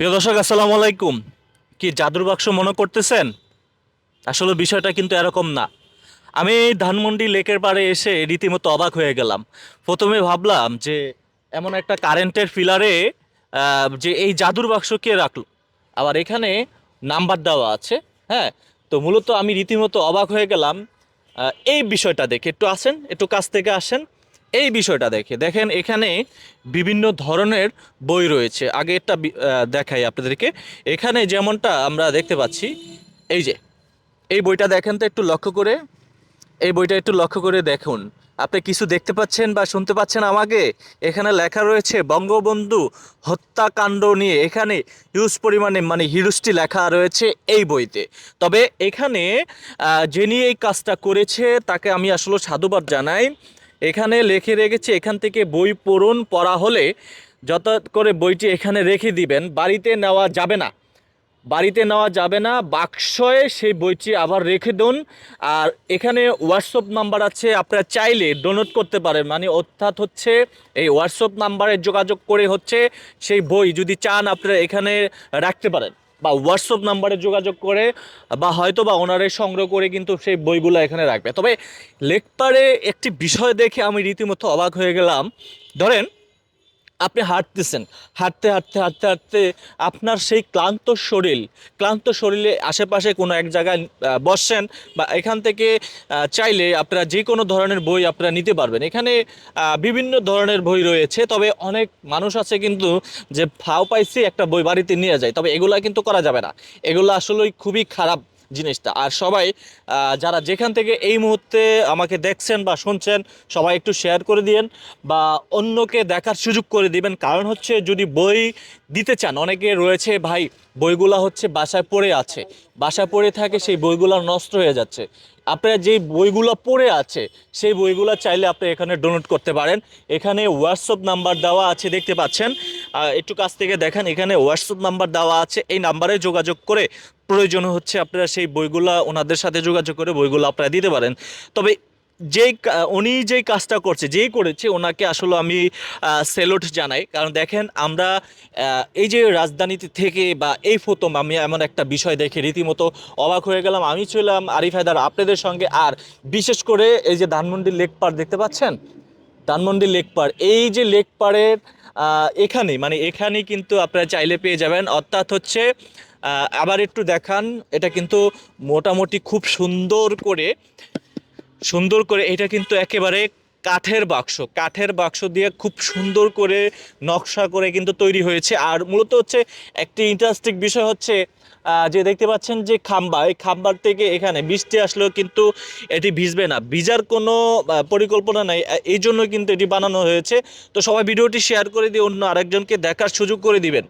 প্রিয় দর্শক, আসসালামু আলাইকুম। কি জাদুর বাক্স মনে করতেছেন? আসলে বিষয়টা কিন্তু এরকম না। আমি ধানমন্ডি লেকের পাড়ে এসে রীতিমতো অবাক হয়ে গেলাম। প্রথমে ভাবলাম যে এমন একটা কারেন্টের ফিলারে যে এই জাদুর বাক্স কে রাখল? আবার এখানে নাম্বার দেওয়া আছে হ্যাঁ? তো মূলত আমি রীতিমতো অবাক হয়ে গেলাম। এই বিষয়টা দেখে একটু আসেন, একটু কাছ থেকে আসেন। এই বিষয়টা দেখে। দেখেন, এখানে বিভিন্ন ধরনের বই রয়েছে। আগে একটা দেখাই আপনাদেরকে। এখানে যেমনটা আমরা দেখতে পাচ্ছি, এই যে, এই বইটা দেখেন তো একটু লক্ষ্য করে। এই বইটা একটু লক্ষ্য করে দেখুন। আপনি কিছু দেখতে পাচ্ছেন বা শুনতে পাচ্ছেন আমাকে? এখানে লেখা রয়েছে, বঙ্গবন্ধু হত্যাকাণ্ড নিয়ে। এখানে হিউজ পরিমাণে মানে হিরুসটি লেখা রয়েছে এই বইতে। তবে এখানে যিনি এই কাজটা করেছে, তাকে আমি আসলে সাধুবাদ জানাই। এখানে লেখে রেখেছে, এখান থেকে বই পড়ুন, পড়া হলে যত করে বইটি এখানে রেখে দিবেন। বাড়িতে নেওয়া যাবে না। বাড়িতে নেওয়া যাবে না, বাক্সয়ে সেই বইটি আবার রেখে দিন। আর এখানে হোয়াটসঅ্যাপ নাম্বার আছে, আপনারা চাইলে ডাউনলোড করতে পারেন। মানে অর্থাৎ হচ্ছে এই হোয়াটসঅ্যাপ নাম্বারে যোগাযোগ করে হচ্ছে সেই বই যদি চান, আপনারা এখানে রাখতে পারেন। বা হোয়াটসঅ্যাপ নাম্বারে যোগাযোগ করে বা হয়তো বা ওনারে সংগ্রহ করে কিন্তু সেই বইগুলো এখানে রাখবে। তবে লেখপারে একটি বিষয় দেখে আমি রীতিমতো অবাক হয়ে গেলাম। ধরেন আপনি হাঁটতেছেন। হাঁটতে হাঁটতে হাঁটতে হাঁটতে আপনার সেই ক্লান্ত শরীর, ক্লান্ত শরীরে আশেপাশে কোনো এক জায়গায় বসছেন বা এখান থেকে চাইলে আপনারা যে কোনো ধরনের বই আপনারা নিতে পারবেন। এখানে বিভিন্ন ধরনের বই রয়েছে, তবে অনেক মানুষ আছে কিন্তু যে ফাও পাইছি একটা বই বাড়িতে নিয়ে যায়, তবে এগুলা কিন্তু করা যাবে না। এগুলো আসলেই খুবই খারাপ জিনিসটা। আর সবাই যারা যেখান থেকে এই মুহূর্তে আমাকে দেখছেন বা শুনছেন, সবাই একটু শেয়ার করে দিয়েন বা অন্যকে দেখার সুযোগ করে দিবেন। কারণ হচ্ছে, যদি বই দিতে চান, অনেকে রয়েছে ভাই, বইগুলা হচ্ছে বাসায় পড়ে আছে। বাসায় পড়ে থাকে, সেই বইগুলো নষ্ট হয়ে যাচ্ছে। আপনারা যে বইগুলো পড়ে আছে, সেই বইগুলো চাইলে আপনি এখানে ডোনেট করতে পারেন। এখানে হোয়াটসঅ্যাপ নাম্বার দেওয়া আছে, দেখতে পাচ্ছেন। একটু কাছ থেকে দেখেন, এখানে হোয়াটসঅ্যাপ নাম্বার দেওয়া আছে। এই নাম্বারে যোগাযোগ করে প্রয়োজন হচ্ছে আপনারা সেই বইগুলা, ওনাদের সাথে যোগাযোগ করে বইগুলো আপনারা দিতে পারেন। তবে যেই উনি যেই কাজটা করছে যেই করেছে, ওনাকে আসলে আমি সেলুট জানাই। কারণ দেখেন, আমরা এই যে রাজধানীতে থেকে বা এই প্রথম আমি এমন একটা বিষয় দেখে রীতিমতো অবাক হয়ে গেলাম। আমি ছিলাম আরিফ হায়দার আপনাদের সঙ্গে। আর বিশেষ করে এই যে ধানমন্ডি লেক পার দেখতে পাচ্ছেন? ধানমন্ডি লেক পার এই যে লেক পাড়ের এখানে মানে এখানে কিন্তু আপনারা চাইলে পেয়ে যাবেন। অর্থাৎ হচ্ছে আবার একটু দেখান, এটা কিন্তু মোটামুটি খুব সুন্দর করে সুন্দর করে এটা কিন্তু একেবারে কাঠের বাক্স। কাঠের বাক্স দিয়ে খুব সুন্দর করে নকশা করে কিন্তু তৈরি হয়েছে। আর মূলত হচ্ছে একটি ইন্টারেস্টিং বিষয় হচ্ছে যে দেখতে পাচ্ছেন যে খাম্বা, এই খাম্বার থেকে এখানে বৃষ্টি আসলেও কিন্তু এটি ভিজবে না। ভিজার কোনো পরিকল্পনা নাই এই জন্য কিন্তু এটি বানানো হয়েছে। তো সবাই ভিডিওটি শেয়ার করে দিয়ে অন্য আরেকজনকে দেখার সুযোগ করে দিবেন।